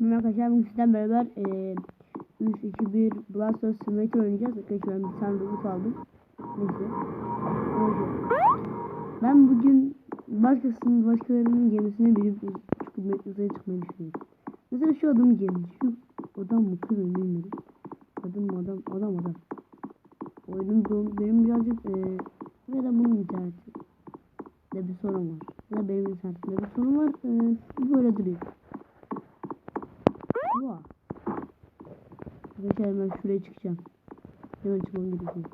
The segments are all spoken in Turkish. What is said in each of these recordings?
Şimdi arkadaşlar bugün sizden beraber e, 3, 2, 1 Blast Stars Simulator oynayacağız. Arkadaşlar ben bir tane robot aldım. Neyse. Neyse. Ben bugün başkasının, başkalarının gemisine binip çıkıp uzaya çıkmayı düşünüyorum. Mesela şu adamın gemisi. Şu adam mı kız mı bilmiyorum. Adam mı adam, adam adam. Oyunun benim birazcık e, ya da bunun interneti de bir sorun var. Ya benim internetimde bir sorun var. E, böyle duruyor. Arkadaşlar ben şuraya çıkacağım. Hemen çıkmam gerekiyor.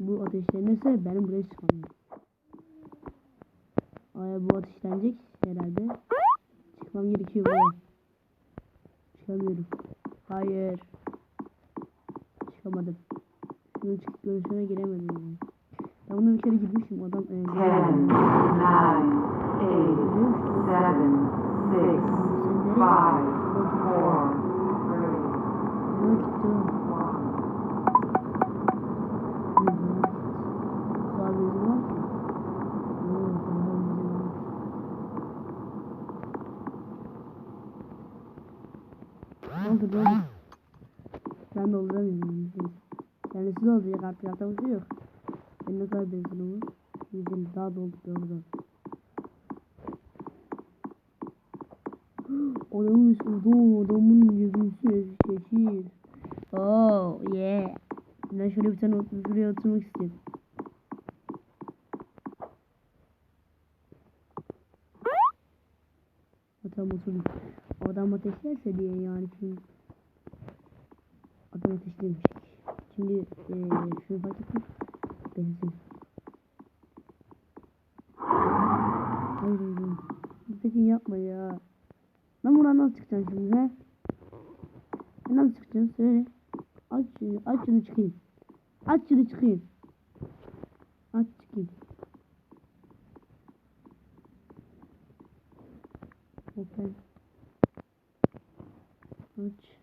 Bu ateşlenirse benim buraya çıkmam. Aya bu ateşlenecek herhalde. Çıkmam gerekiyor buraya. Çıkamıyorum. Hayır. Çıkamadım. Şunun çık görüşüne giremedim yani. Ben buna bir kere girmişim adam. E, Ten, nine, eight, seven, six, five, four, oldu oldu? Ben dolduramıyorum. Kendisi dolduracak artık yapacak bir şey yok. Ben ne kadar benzin olur? Güzel daha doldu doldu doldu. Adamın adam adamın gözüsü şekil. Oh yeah. Ben şöyle bir tane şuraya oturmak istiyorum. Adam oturdum. Adam ateşlerse diye yani şimdi. Adam ateşlemiş. Şimdi eee şunu fark ettim. Benzin. Hayır hayır. Lütfen yapma ya. Ben buradan nasıl çıkacağım şimdi he? Ben nasıl çıkacağım söyle. Aç şunu, aç şunu çıkayım. Aç şunu çıkayım. Aç çıkayım. Open. Aç.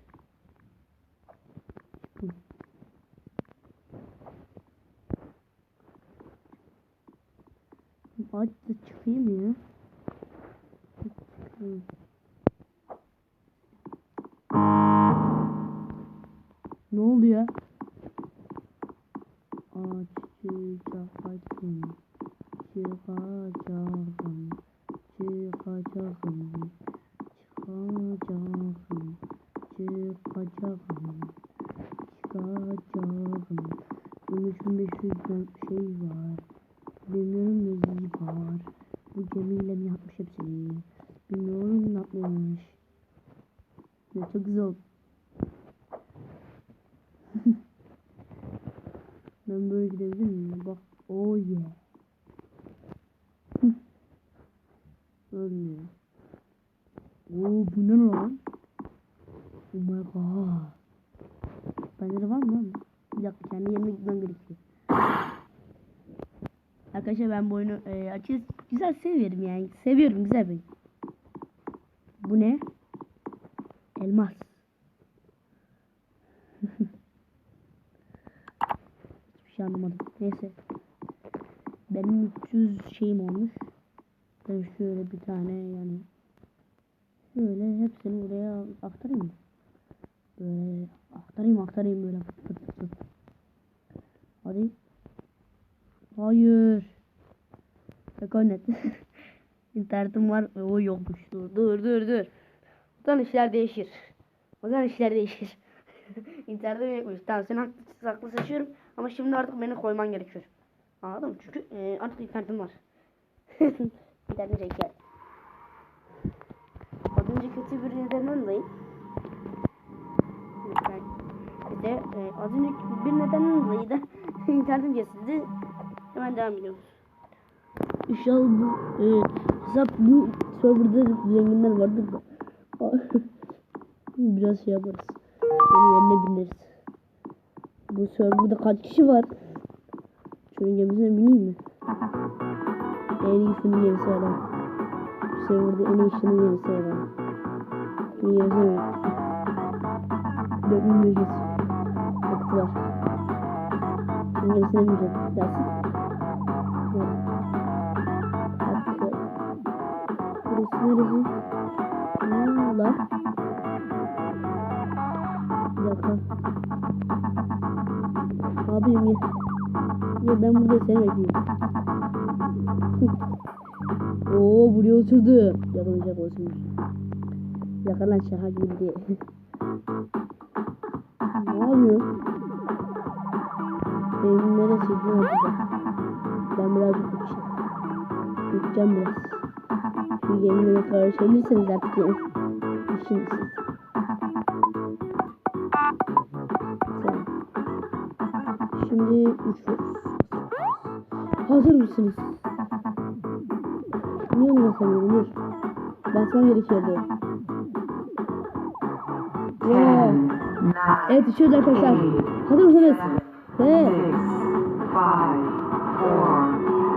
Aç da çıkayım ya. Çıkayım. Çıkacaksın. Çıkacaksın. Çıkacaksın. Çıkacaksın. Çıkacaksın. 3500 şey var. Bilmiyorum ne var. Bu gemiyle mi yapmış hepsini? Bilmiyorum ne yapmış. Ya çok güzel. Ben böyle gidebilir miyim? Bak. Oh yeah. Ölmüyor. Oo bu ne lan? Oh my god. Bende de var mı? Bir dakika kendi yerime gitmem gerekiyor. Arkadaşlar ben bu oyunu e, açık güzel seviyorum yani. Seviyorum güzel bir. Bu ne? Elmas. Hiçbir şey anlamadım. Neyse. Benim 300 şeyim olmuş. Ben şöyle bir tane yani şöyle hepsini buraya aktarayım? Böyle aktarayım aktarayım böyle fıt fıt fıt fıt. Hadi. Hayır. Ekonet. İnternetim var. O yokmuş. Dur dur dur dur. Zaman işler değişir. Zaman işler değişir. İnternetim yokmuş. Tamam sen haklı seçiyorum. Ama şimdi artık beni koyman gerekiyor. Anladın mı? Çünkü e, artık internetim var. İnternetim çeker. Az önce kötü bir. Ben bir de e, az önce bir nedenden dolayı da internetim kesildi. Hemen devam ediyoruz. İnşallah bu e, hesap bu serverda zenginler vardır da. Biraz şey yaparız. Senin yerine bineriz. Bu serverda kaç kişi var? Şunun gemisine bineyim mi? En iyisini yeri söyle. Şu serverda en iyisini yeri söyle. Şunu yeri söyle. 4500. Baktılar. Bunun gerisini bilmeyeceğim. Gelsin. Burası neresi? Hmm, lan. Bir dakika. Abim ye. Ye ben burada seni bekliyorum. Oo buraya oturdu. Yakalayacak olsun. Yakalan şaka gibi değil. ne yapıyor? Evin neresiydi ne yapacak? Ben birazcık uçacağım. Uçacağım biraz. Şu yeminle karışabilirseniz artık. Tamam. Şimdi uçuyoruz. Hazır mısınız? Niye onu basamıyorum? Dur. Basmam gerekiyordu. Yeah. Evet uçuyoruz arkadaşlar. Hazır mısınız? Ve six, five, four,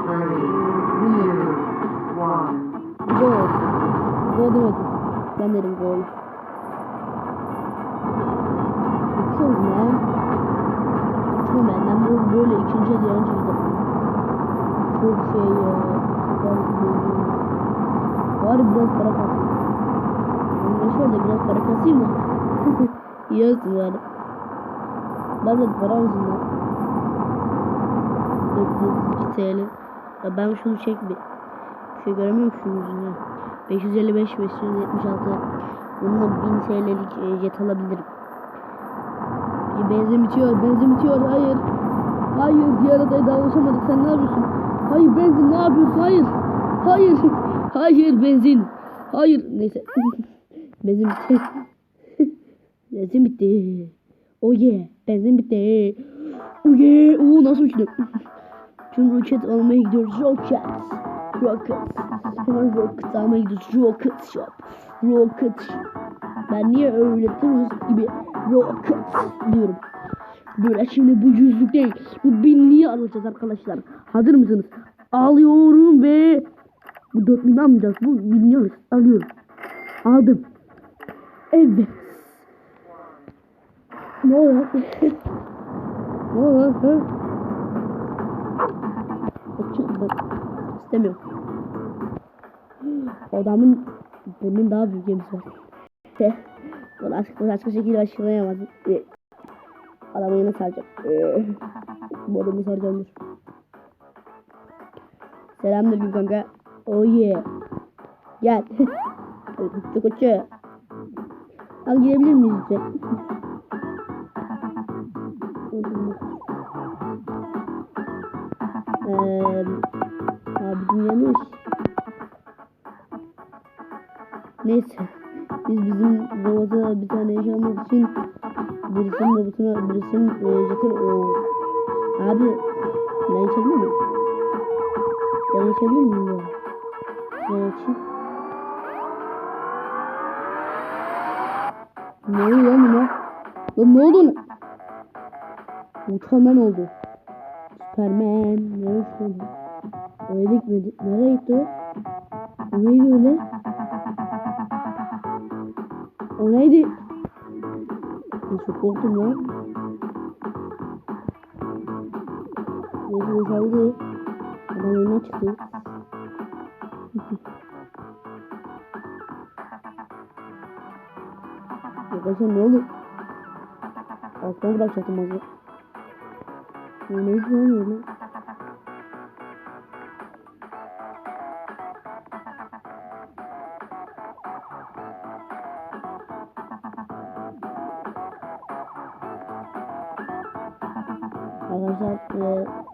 three, two, one. go. Go demedim. Ben dedim gol. Uçuyorum ya. Uçuyorum ben. Ben bu böyle ikinci ya da önce giderim. Çok şey ya. Az geliyor. Bari biraz para kasayım. Ben şöyle biraz para kasayım da. İyi olsun bari. Biraz para olsun da. 402 TL. Ya ben şunu çek bir. Bir şey göremiyorum şunun yüzünden. 555, 576. Bununla 1000 TL'lik e, jet alabilirim. Benzin bitiyor, benzin bitiyor. Hayır. Hayır, diğer adaya daha ulaşamadık. Sen ne yapıyorsun? Hayır benzin ne yapıyorsun? Hayır. Hayır. Hayır benzin. Hayır. Neyse. benzin bitti. benzin bitti. Oh yeah. Benzin bitti. Oh yeah. Oo nasıl uçtu? Şimdi roket almaya gidiyoruz. Roket. Rocket. Hemen rocket almaya gidiyoruz. Rocket shop. Rocket. Ben niye öyle turist gibi rocket diyorum. Böyle şimdi bu yüzlük değil. Bu binliği alacağız arkadaşlar. Hazır mısınız? Alıyorum ve bu 4000 almayacağız. Bu alacağız. Alıyorum. Aldım. Evet. Ne oluyor? ne oluyor? Ha? Çık bak. İstemiyorum. Adamın benim daha büyük gemisi var. Bunu açık, bunu açık şekilde açıklayamazdım. Ee, Adamı yine saracağım. Ee, bu adamı saracağım. Selamünaleyküm kanka. Oh yeah. Gel. Kutu kutu. Al gidebilir miyiz lütfen? Eee abicim yanlış. Neyse. Biz bizim robota bir tane eş almak için birisinin robotuna birisinin e, jetin o. Abi ben içebilir miyim? Ben içebilir miyim? Ben içeyim. Ne oluyor lan buna? Lan ne oldu ben oldu. Superman. Ne oldu? Öyle gitmedi. Nereye gitti o? Neydi öyle? O neydi? Ben çok korktum lan. Neyse boşaldı. Adam oyuna çıktı. Arkadaşlar ne oldu? Alttan bırakacaktım az önce. O neydi lan öyle? Arkadaşlar e,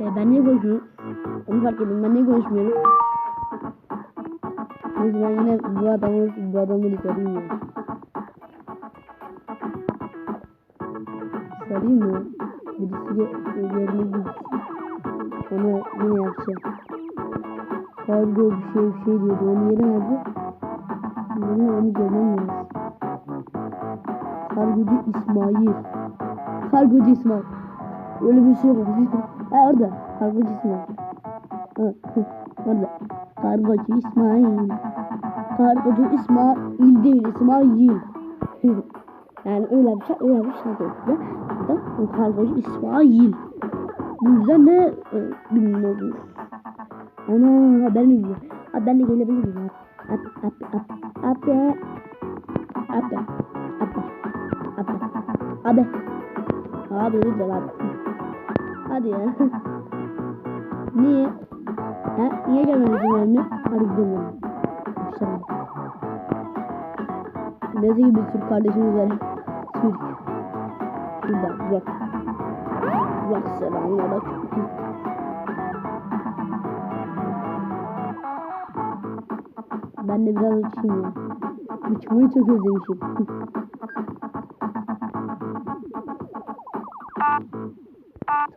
Ee, ben niye konuşmuyorum? Onu fark ettim ben niye konuşmuyorum? Neyse ben yine bu adamı bu adamı sarayım ya. Sarayım mı? Birisi yerine git. Onu yine yapacağım. Kargo bir şey bir şey diyordu. Onu yere nerede? Bunu onu görmemiyoruz. Kargocu İsmail. Kargocu İsmail. Öyle bir şey var ha orada. Kargocu İsmail. Ha, orada. Kargocu İsmail. Kargocu İsmail değil. İsmail. yani öyle bir şey. Öyle bir şey değil. Da, da kargocu İsmail. Bu yüzden de e, bilmiyorum. Ana haberini biliyor. Abi ben de gelebilir miyim? Abi, abi, abi, abi, abi, abi, abi, abi, abi, lütfen abi. Hadi ya. Niye? Ha? Niye gelmedin benimle? Hadi gidelim. Başlayalım. Neyse ki bir Türk kardeşimiz var. Türk. Şurada Burak. Burak selamünaleyküm. Ben de biraz uçayım ya. Uçmayı çok özlemişim.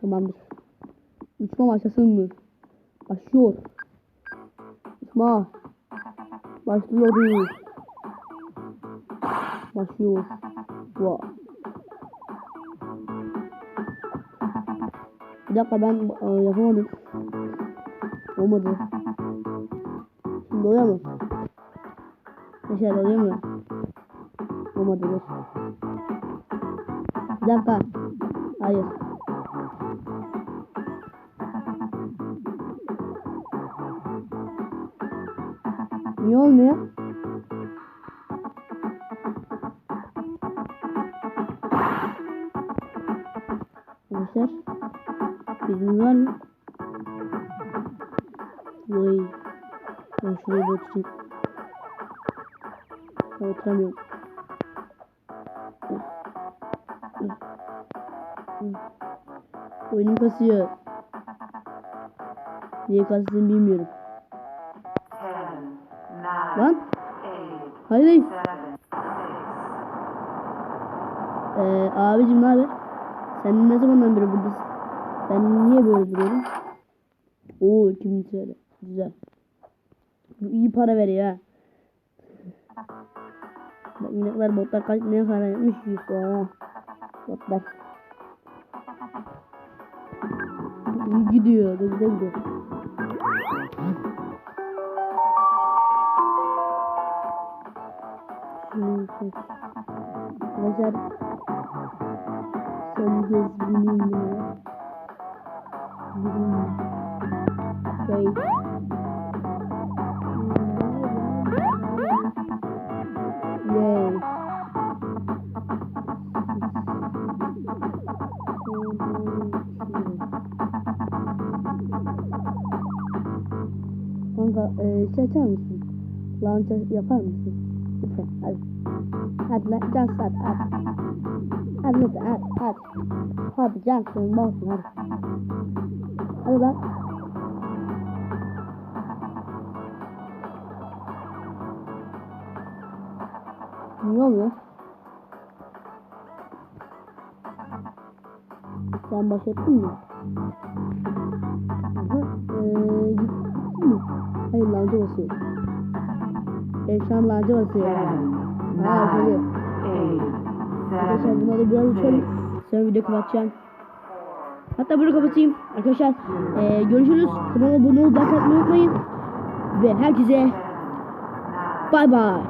Tamamdır. Uçma başlasın mı? Başlıyor. Uçma. Başlıyoruz. Başlıyor. Wow. Bir dakika ben e, yapamadım. Olmadı. Şimdi oluyor mu? Yaşar oluyor mu? Olmadı dur. Bir dakika. Hayır. Olmuyor? Arkadaşlar. Bilginiz var mı? Vay. Ben şuraya bir oturayım. Ben oturamıyorum. Oyunum kasıyor. Niye kastığını bilmiyorum. Lan. Hayır six, Ee, abicim ne haber? Sen ne zamandan beri buradasın? Ben niye böyle duruyorum? Oo 2000 TL. Güzel. Bu iyi para veriyor ha. Bak inekler botlar kaç ne kadar yapmış 100 dolar. Botlar. İyi gidiyor. Güzel gidiyor. Arkadaşlar son kez buna. Bineyim. Wait. Yay. Kanka e, şey açar mısın? Launcher yapar mısın? Lütfen hadi. Hadi lan can sat at. Hadi lan at at. Hadi can sen boğsun hadi. Hadi lan. Ne oluyor? Sen baş ettin mi? Aha, ee, gittin mi? Hayır lanca basıyor. Efşan lanca basıyor. Ha, eight, Arkadaşlar seven, bunları biraz uçalım. Sonra video kapatacağım. Hatta bunu kapatayım. Arkadaşlar eee, görüşürüz. Kanala abone olup like atmayı unutmayın. Ve herkese bay bay.